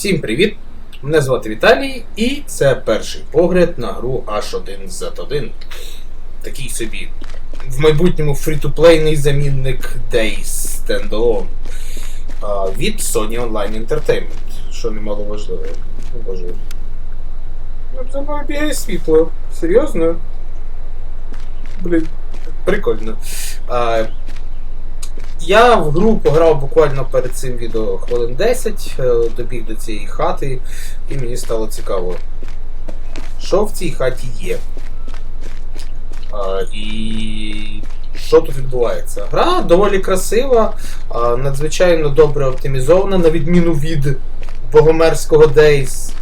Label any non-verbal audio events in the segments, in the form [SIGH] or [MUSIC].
Всім привіт! Мене звати Віталій, і це перший погляд на гру H1Z1. Такий собі в майбутньому фрі-то-плейний замінник Days Standalone а, від Sony Online Entertainment, що немало важливо. Ну, За мною бігає світло. Серйозно? Блін, прикольно. А, я в гру пограв буквально перед цим відео хвилин 10, е, добіг до цієї хати, і мені стало цікаво, що в цій хаті є. І що тут відбувається? Гра доволі красива, надзвичайно добре оптимізована, на відміну від Богомерського Days.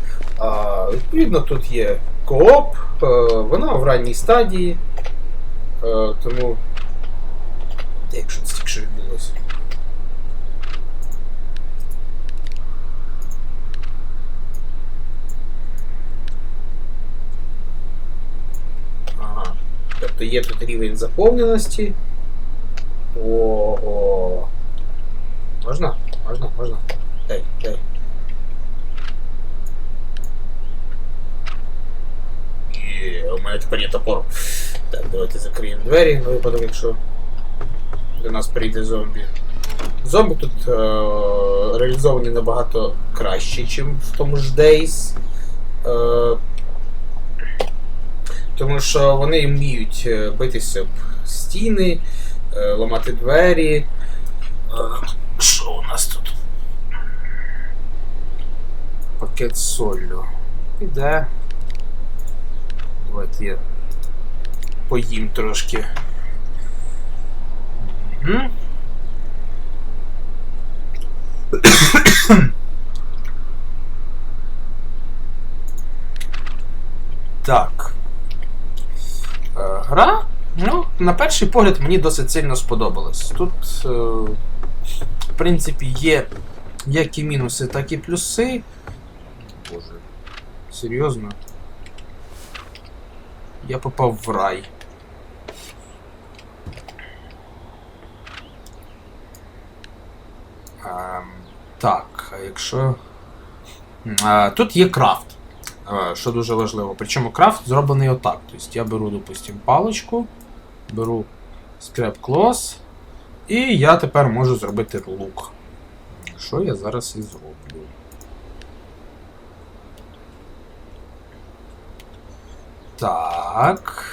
Відповідно, тут є кооп, е, вона в ранній стадії. Е, тому. Якщо це тільки що відбулося. Ага. Тобто є тут рівень заповненості. Ого. Можна? Можна, можна. Дай, дай. Є, у мене тепер є топор. Так, давайте закриємо двері на випадок, якщо до нас прийде зомбі. Зомбі тут е- реалізовані набагато краще, ніж в тому ж Days. Е- тому що вони вміють е, битися об стіни, е- ламати двері. Що у нас тут? Пакет солью. Іде. Давайте я поїм трошки. Мгм. [COUGHS] Так. Е, Гра, ну, на перший погляд, мені досить сильно сподобалась. Тут, е, в принципі, є як і мінуси, так і плюси. Боже. Серйозно? Я попав в рай. Ем, так, а якщо. Е, тут є крафт, е, що дуже важливо. Причому крафт зроблений отак. Тобто я беру, допустимо, паличку, беру скреп клос, і я тепер можу зробити лук. Що я зараз і зроблю. Так.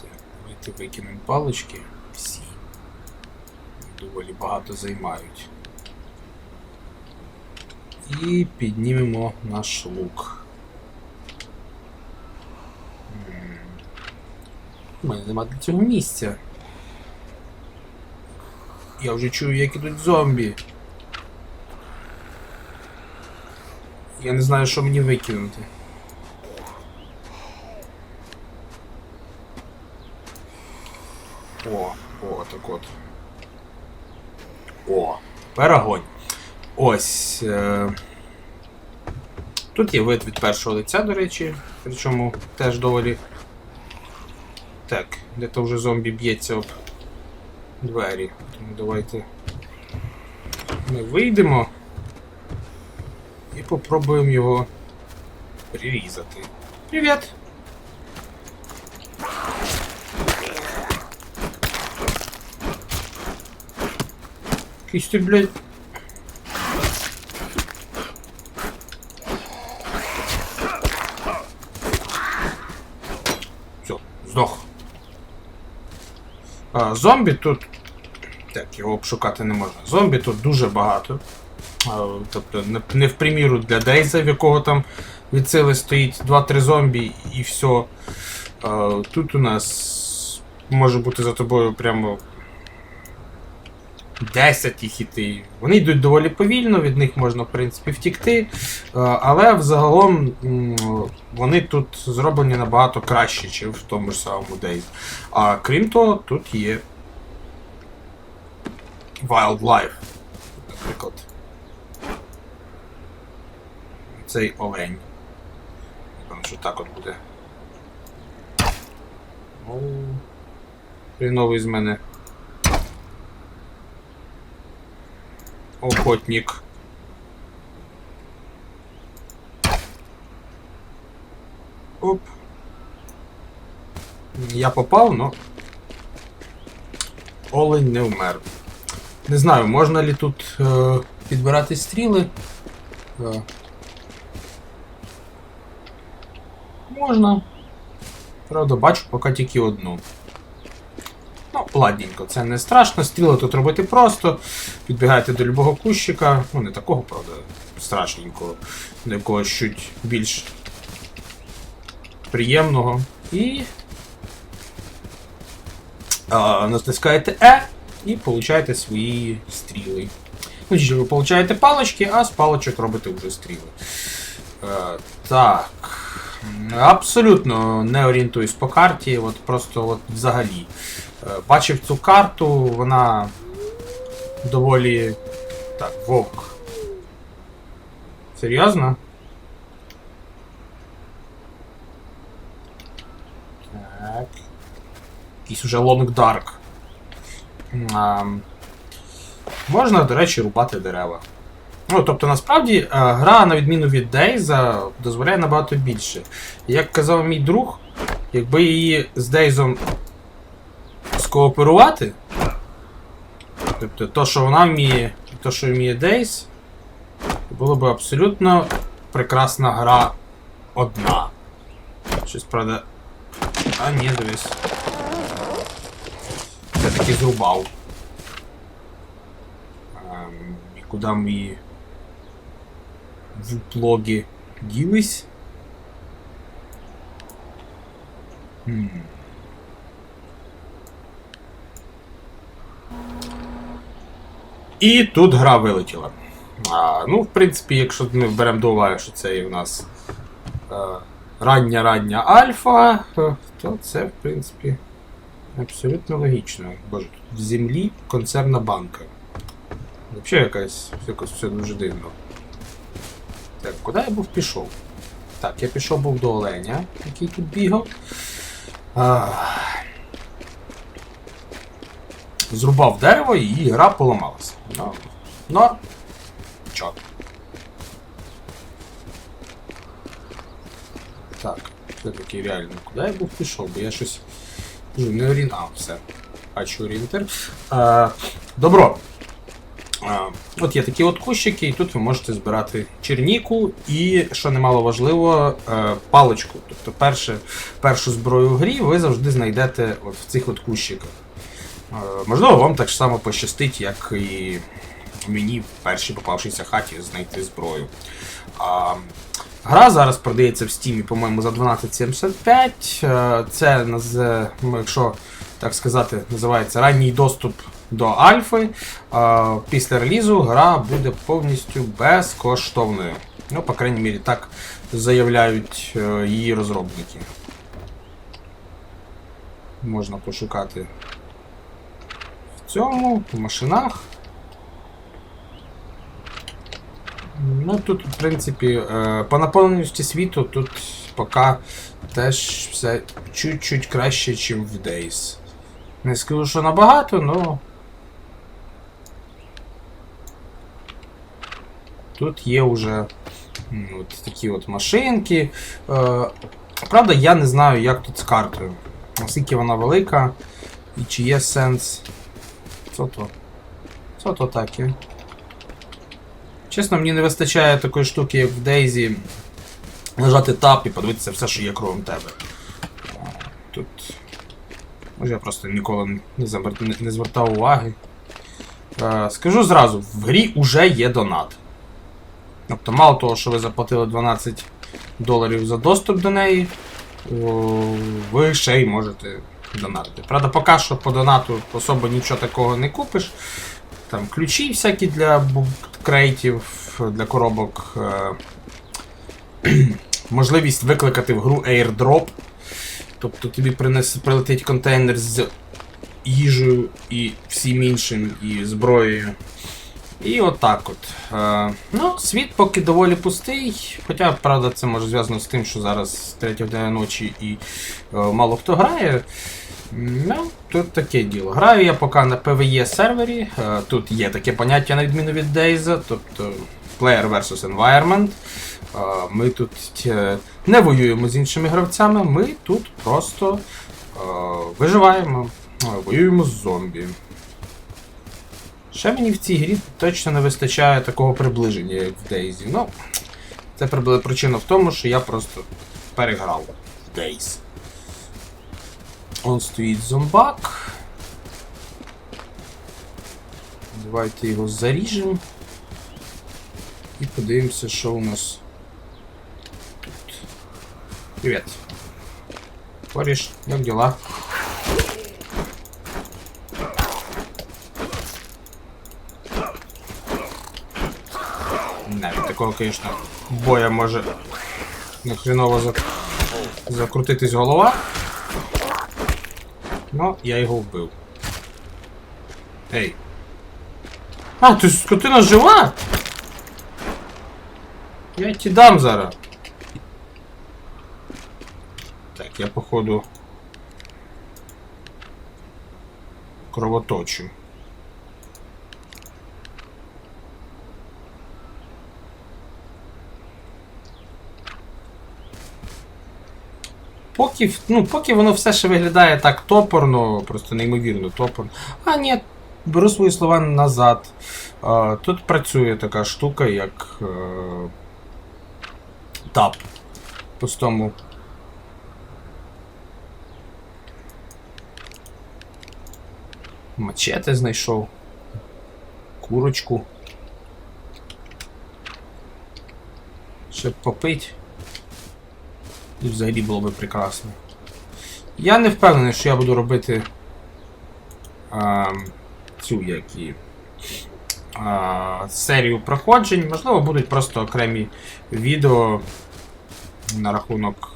Так, давайте викинемо палички. Доволі багато займають. І піднімемо наш лук. У мене нема для цього місця. Я вже чую, як ідуть зомбі. Я не знаю, що мені викинути. О, о, так от. Огонь. Ось. Е... Тут є вид від першого лиця, до речі, причому теж доволі. Так, де то вже зомбі б'ється об двері. Давайте ми вийдемо і попробуємо його прирізати. Привіт! Ти, блядь. Все, здох. А, зомбі тут. Так, його обшукати не можна. Зомбі тут дуже багато. А, Тобто, не- не в приміру для Дейза, в якого там від сили стоїть 2-3 зомбі і все. А, Тут у нас може бути за тобою прямо 10 їх іти. Вони йдуть доволі повільно, від них можна, в принципі, втікти. Е, Але взагалом вони тут зроблені набагато краще, ніж в тому ж самому Days. А крім того, тут є Wildlife, наприклад. Цей олень. Що так от буде. О, Хріновий з мене. Охотник. Оп. Я попав, но. Олень не вмер. Не знаю, можна ли тут е, підбирати стріли. Е, можна. Правда, бачу поки тільки одну. Ну, ладненько, це не страшно. Стріли тут робити просто. Підбігаєте до любого кущика. Ну, не такого, правда, страшненького. До якогось чуть більш приємного. І. А, натискаєте E і получаєте свої стріли. Ну, чи ви получаєте палички, а з паличок робите вже стріли. Е, так. Абсолютно не орієнтуюсь по карті, от просто от взагалі. Е, Бачив цю карту, вона доволі. Так, вовк. Серйозно? Так. Якийсь уже Long Dark. А, можна, до речі, рубати дерева. Ну, тобто, насправді, е, гра, на відміну від Дейза, дозволяє набагато більше. Як казав мій друг, якби її з Дейзом скооперувати, тобто то, що вона вміє, і то, що вміє Дейз, було б абсолютно прекрасна гра одна. Щось, правда. А, ні, дивись. Все-таки зрубав. Ем, куди мої вуплоги ділись? І тут гра вилетіла. А, ну, в принципі, якщо ми беремо до уваги, що це і в нас е, рання-рання альфа, е, то це, в принципі, абсолютно логічно. Боже, тут в землі консервна банка. Взагалі якась якось все дуже дивно. Так, куди я був пішов? Так, я пішов був до оленя, який тут бігав. Зрубав дерево і гра поламалася. Ну, ну, чот. Так, все-таки реально, куди я був пішов, бо я щось. Ну, не орін... А, все. Бачу орієнтир. Добро. От є такі от кущики, і тут ви можете збирати черніку і, що немало важливо, е, паличку. Тобто перше, першу зброю в грі ви завжди знайдете от в цих от кущиках. Е, можливо, вам так само пощастить, як і мені в першій попавшійся хаті знайти зброю. Гра зараз продається в стімі, по-моєму, за 12.75. Е, Це, якщо так сказати, називається ранній доступ до альфи. Е, Після релізу гра буде повністю безкоштовною. Ну, по крайній мірі, так заявляють е, її розробники. Можна пошукати в цьому, в машинах. Ну, тут, в принципі, е, по наповненості світу тут поки теж все чуть-чуть краще, ніж в Days. Не скажу, що набагато, але. Тут є вже от такі от машинки. Е, правда, я не знаю, як тут з картою. Наскільки вона велика і чи є сенс. Що то? Що то таке? Чесно, мені не вистачає такої штуки, як в Дейзі. Нажати тап і подивитися все, що є кругом тебе. Тут. Може я просто ніколи не, забер... не звертав уваги. Е, скажу зразу, в грі вже є донат. Тобто, мало того, що ви заплатили 12 доларів за доступ до неї, ви ще й можете донатити. Правда, поки що по донату особо нічого такого не купиш. там ключі всякі для крейтів, для коробок. е, [CLEARS THROAT] можливість викликати в гру airdrop. Тобто тобі принес, прилетить контейнер з їжею і всім іншим, і зброєю. І отак от. Е, ну, світ поки доволі пустий. Хоча, правда, це може зв'язано з тим, що зараз 3 година ночі і е, мало хто грає. Ну, тут таке діло. Граю я поки на PvE сервері. Е, тут є таке поняття на відміну від Days, тобто Player versus Environment. Ми тут не воюємо з іншими гравцями, ми тут просто виживаємо, воюємо з зомбі. Ще мені в цій грі точно не вистачає такого приближення, як в Daisy. Ну, це причина в тому, що я просто переграв в Days. Он стоїть зомбак. Давайте його заріжемо. І подивимося, що у нас тут. Привіт. Коріш, як діла? Не, від такого, звісно, боя може нахріново зак... закрутитись голова. Ну, я його вбив. Ей. А, ти скотина жива? Я ті дам зараз. Так, я походу. Кровоточу. Поки, ну, поки воно все ще виглядає так топорно, просто неймовірно топорно. А, ні, беру свої слова назад. А, тут працює така штука, як е, тап. Пустому. Мачете знайшов. Курочку. Ще попить. І взагалі було би прекрасно. Я не впевнений, що я буду робити а, цю як і, а, серію проходжень. Можливо, будуть просто окремі відео на рахунок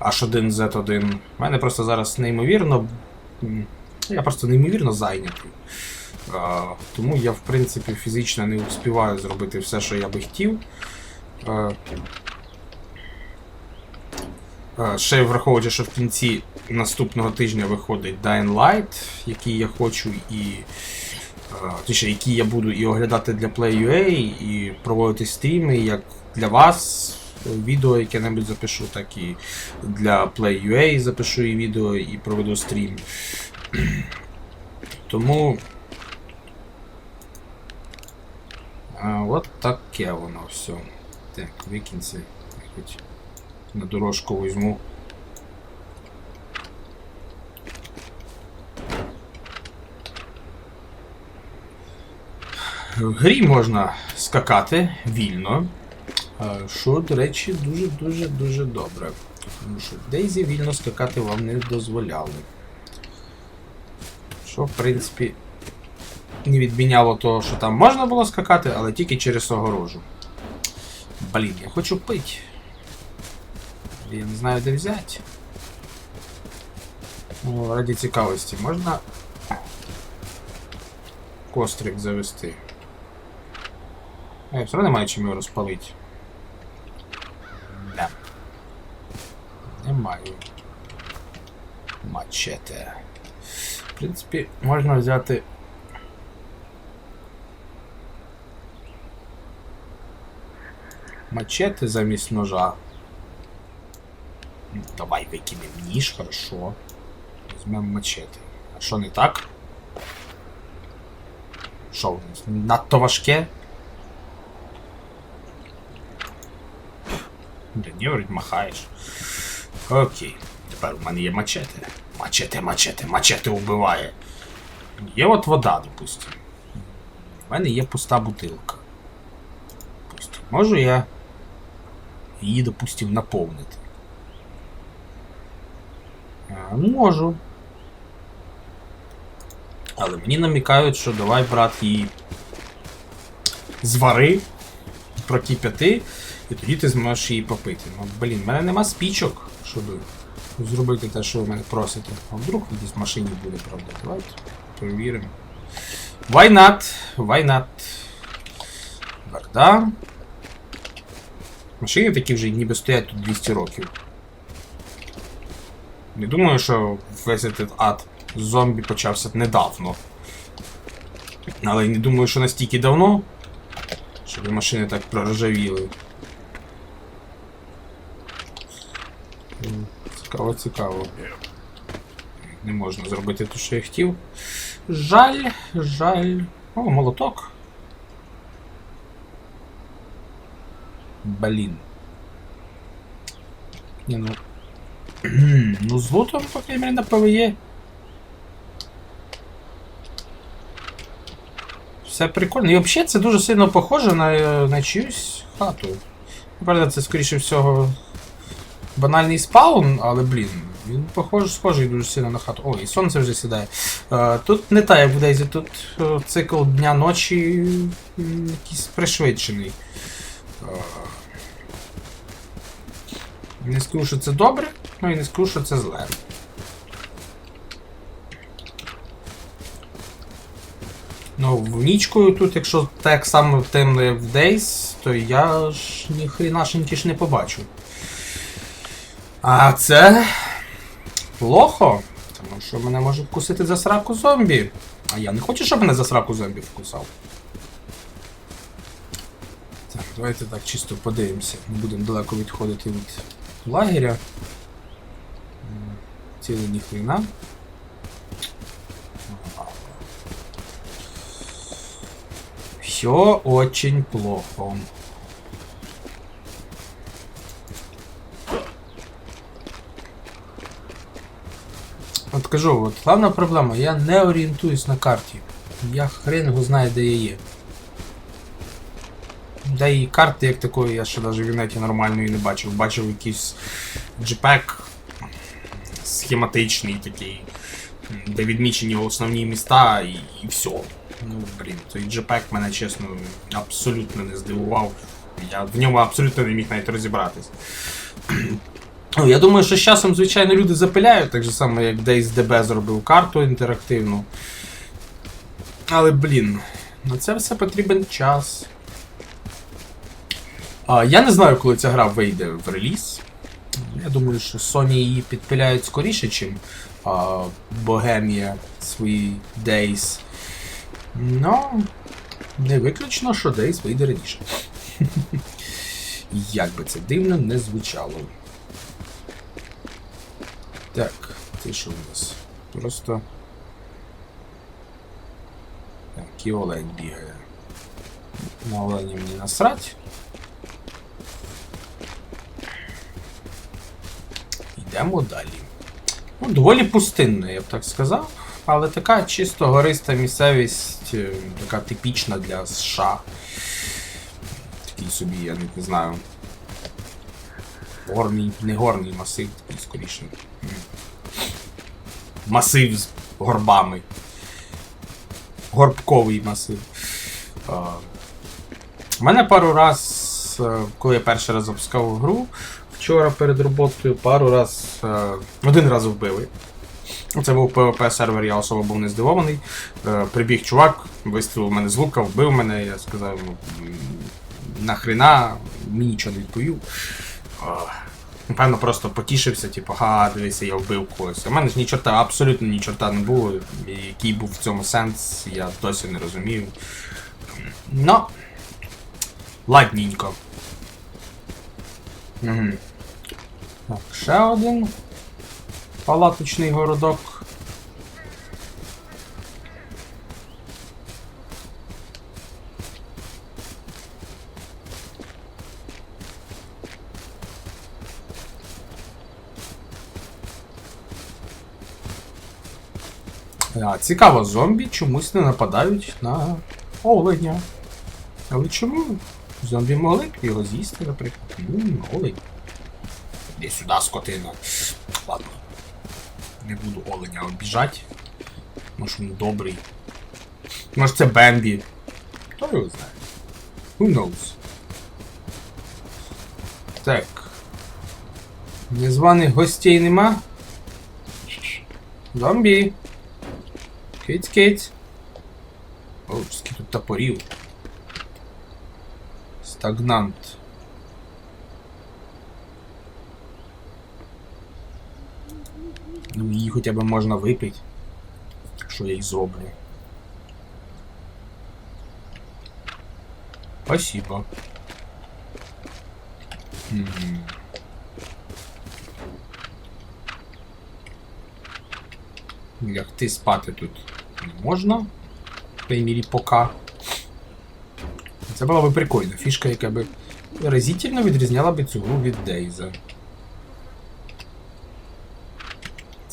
H1Z1. У мене просто зараз неймовірно. Я просто неймовірно зайнятий. А, тому я, в принципі, фізично не успіваю зробити все, що я би хотів. А, Ще враховуючи, що в кінці наступного тижня виходить Dying Light, який я хочу і. Точніше, який я буду і оглядати для Play.ua, і проводити стріми як для вас. Відео яке-небудь запишу, так і для Play.ua запишу і відео і проведу стрім. [CLEARS THROAT] Тому. А, от таке воно все. Так, викинься. На дорожку візьму. В грі можна скакати вільно, е, що, до речі, дуже-дуже-дуже добре. Тому що Дейзі вільно скакати вам не дозволяли. Що, в принципі, не відміняло того, що там можна було скакати, але тільки через огорожу. Блін, я хочу пити. Я не знаю, де взяти. Ну, раді цікавості, можна кострик завести. Я все одно немає чим його розпалити. Да. Немає. Мачете. В принципі, можна взяти. Мачете замість ножа. Давай викинем ніж, хорошо. Візьмемо мачете. А що не так? Що у нас? Надто важке? Блін, ні, вроді махаєш. Окей. Тепер у мене є мачете. Мачете, мачете, мачете убиває. Є от вода, допустим. У мене є пуста бутилка. Допустим. Можу я її, допустим, наповнити. Можу. Але мені намікають, що давай, брат, її звари, прокип'яти, і тоді ти зможеш її попити. Ну, блін, в мене нема спічок, щоб зробити те, що ви мене просите. А вдруг в машині буде, правда. Давайте перевіримо. Why not? Why not? Барда. Машини такі вже ніби стоять тут 200 років. Не думаю, що весь этот ад зомбі почався недавно. Але не думаю, що настільки давно, щоб машини так проржавіли. Цікаво, цікаво. Не можна зробити те, що я хотів. Жаль, жаль. О, молоток. Блін. Ні, ну. Ну, з лутом, по крайней мере, на ПВЕ. Все прикольно. І взагалі це дуже сильно похоже на, е, на чиюсь хату. Правда, це скоріше всього банальний спаун, але блін, він похож, схожий дуже сильно на хату. О, і сонце вже сідає. Е, тут не так, як в Дейзі, тут е, цикл дня-ночі якийсь пришвидшений. Не скажу, що це добре, ну і не скажу, що це зле. Ну, в нічкою тут, якщо так само темно, як в Days, то я ж ні хрінашеньки ж не побачу. А це плохо, тому що мене може вкусити за сраку зомбі. А я не хочу, щоб мене за сраку зомбі вкусав. Так, давайте так чисто подивимося. Не будемо далеко відходити від лагеря. Цілий ніхрена. Все очень плохо. От кажу, от головна проблема, я не орієнтуюсь на карті. Я хрен його знаю, де я є. Де і карти як такої я ще навіть в інеті нормальної не бачив. Бачив якийсь джепек схематичний такий, де відмічені основні міста і, і все. Ну, блін, той джепек мене, чесно, абсолютно не здивував. Я в ньому абсолютно не міг навіть розібратись. Ну, я думаю, що з часом, звичайно, люди запиляють, так же само, як Days DB зробив карту інтерактивну. Але, блін, на це все потрібен час. Я не знаю, коли ця гра вийде в реліз. Я думаю, що Sony її підпиляють скоріше, чим а, Bohemia свої Days. Ну, не виключно, що Days вийде раніше. [LAUGHS] Як би це дивно не звучало. Так, це що у нас? Просто. Так, і олень бігає. На олені мені насрать. Йдемо далі. Ну, доволі пустинна, я б так сказав. Але така чисто гориста місцевість, е, така типічна для США. Такий собі, я не знаю. Горний, не горний масив, такий скоріше. Масив з горбами. Горбковий масив. У мене пару раз, е, коли я перший раз запускав гру, вчора перед роботою, пару раз. е, Один раз вбили. Це був PvP сервер, я особо був не здивований. Е, Прибіг чувак, вистрілив мене з лука, вбив мене, я сказав, ну, нахрена, мені нічого не відповів. Е, Напевно, просто потішився, типу, га, дивися, я вбив когось. У мене ж ні чорта, абсолютно ні чорта не було. Який був в цьому сенс, я досі не розумію. Ну, ладненько. Угу. Так, ще один палаточний городок. А, цікаво, зомбі чомусь не нападають на оленя. Але чому? Зомбі могли б його з'їсти, наприклад. Ммм, олень. Іди сюди, скотина. Ладно. Не буду оленя обіжати. Може він добрий. Може це Бембі. Хто його знає? Who knows? Так. Незваних гостей нема? Зомбі. Киць, киць. О, скільки тут топорів. Стагнант. Ну, її хоча б можна випити. Що я й зроблю. Спасибо. Мгм. Лягти спати тут не можна. В крайній пока. Це була би прикольна фішка, яка би разительно відрізняла би цю гру від Дейза.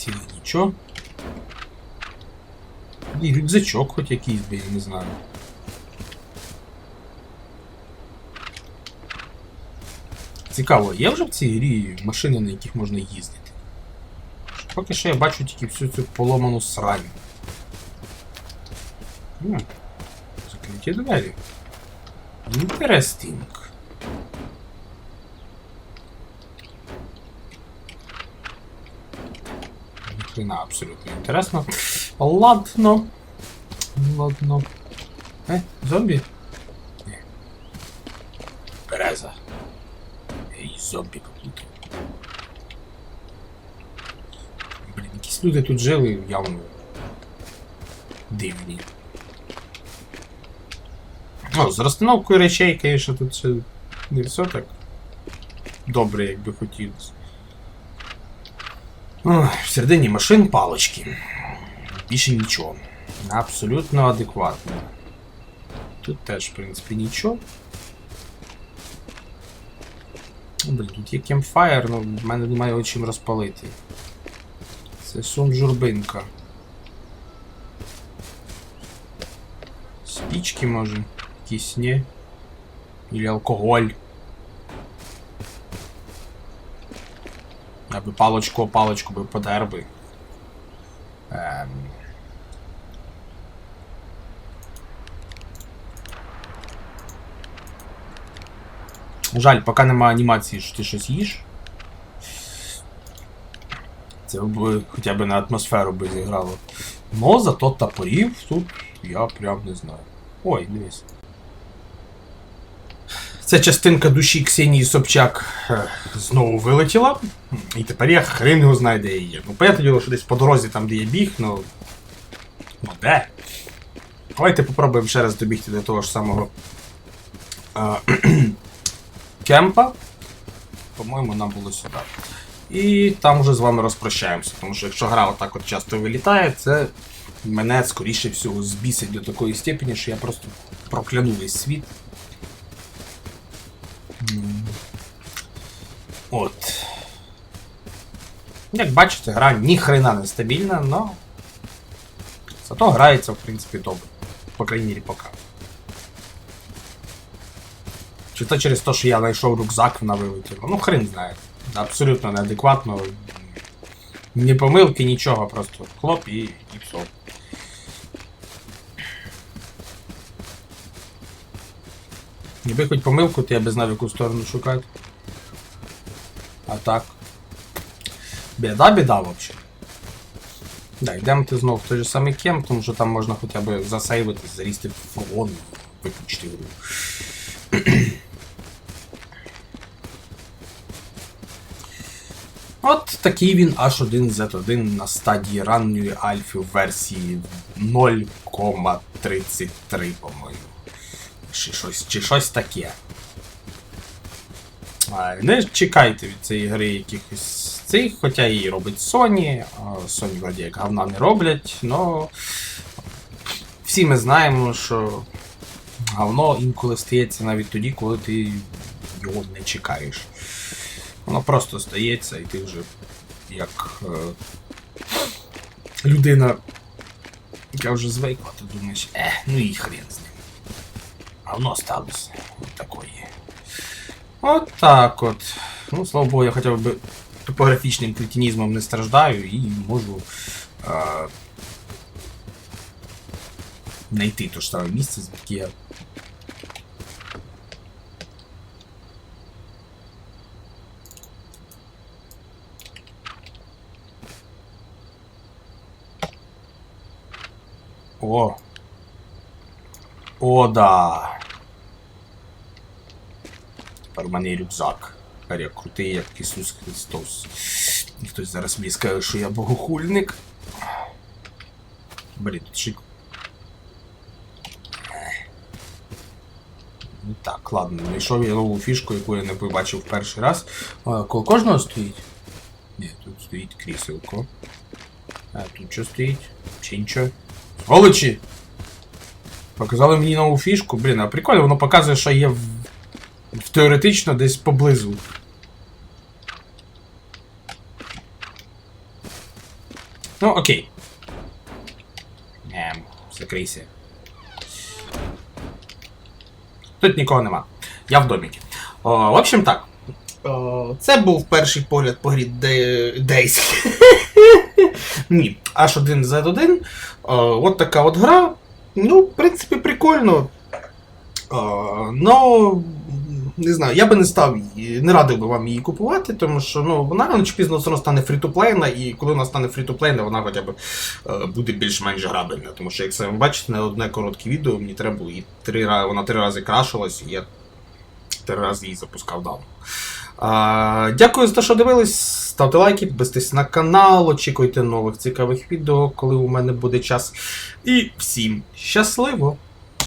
Цілий нічого. І рюкзачок хоч якийсь би, я не знаю. Цікаво, є вже в цій грі машини, на яких можна їздити? Поки що я бачу тільки всю цю поломану срань. Закриті двері. Інтерестінг. Ніхрена абсолютно інтересно. Ладно. Ладно. Е, зомбі? Ні. Береза. Ей, зомбі какие-то. Блін, якісь люди тут жили явно дивні. О, з розстановкою речей, звісно, тут все не все так добре, як би хотілося. Ой, в середині машин палочки. Більше нічого. Абсолютно адекватно. Тут теж, в принципі, нічого. О, Блін, тут є кемпфайр, але в мене немає чим розпалити. Це сум журбинка. Спічки може. Якісь ні. Или алкоголь. Я би палочку о палочку би подер би. Ем... Жаль, поки нема анімації, що ти щось їш. Це б хоча б на атмосферу би зіграло. Но зато топорів тут я прям не знаю. Ой, дивись. Ця частинка душі Ксенії Собчак е, знову вилетіла. І тепер я хрен його знає, де її. Ну, понятне діло, що десь по дорозі там, де я біг, ну. Ну де? Давайте попробуємо ще раз добігти до того ж самого е, [CLEARS THROAT] кемпа. По-моєму, нам було сюди. І там вже з вами розпрощаємося, тому що якщо гра отак от часто вилітає, це мене скоріше всього збісить до такої степені, що я просто прокляну весь світ. От. Як бачите, гра ніхрена не стабільна, но зато грається, в принципі, добре. По крайній мірі, поки. Чи то через те, що я знайшов рюкзак, вона вилетіла. Ну, хрен знає. Абсолютно неадекватно. Ні помилки, нічого, просто хлоп і, і все. Ніби хоч помилку, то я би знав, яку сторону шукати. А так. Біда, біда взагалі. Да, йдемо ти знову в той же самий кем, тому що там можна хоча б засейвитись, залізти в фургон, виключити гру. [CLEARS THROAT] От такий він H1Z1 на стадії ранньої альфи в версії 0,33, по-моєму. Чи щось, чи щось таке. Не чекайте від цієї гри якихось цих, хоча її робить Sony. Sony вроді як говна не роблять, но всі ми знаємо, що говно інколи стається навіть тоді, коли ти його не чекаєш. Воно просто стається, і ти вже як е, людина, яка вже звикла, ти думаєш, е, ну і хрен з ним. А воно сталося. От такої. От так от. Ну, слава Богу, я хоча б топографічним кретинізмом не страждаю і можу е, знайти то ж місце, звідки я. О. О, да. Тепер у мене є рюкзак. Я крутий, як Ісус Христос. Хтось зараз мені скаже, що я богохульник. Блін, тут шик. Ну Так, ладно, знайшов я нову фішку, яку я не побачив перший раз. А, коло кожного стоїть? Ні, тут стоїть кріселко. А тут що стоїть? Чи нічого? Сволочі! Показали мені нову фішку, блін, а прикольно, воно показує, що є в... теоретично десь поблизу. Ну, окей. Ем, закрийся. Тут нікого нема. Я в доміки. О, в общем так. О, Це був перший погляд по грі Де- Days. [LAUGHS] Ні, H1Z1. О, От така от гра. Ну, в принципі, прикольно. О, Ну, не знаю, я би не став її, не радив би вам її купувати, тому що ну, вона рано чи пізно все одно стане фрі-то-плейна, і коли вона стане фрі-то-плейна, вона хоча б е, буде більш-менш грабельна. Тому що, як самі бачите, на одне коротке відео мені треба було і три вона три рази крашилась, і я три рази її запускав давно. Дякую за те, що дивились. Ставте лайки, підписуйтесь на канал, очікуйте нових цікавих відео, коли у мене буде час. І всім щасливо!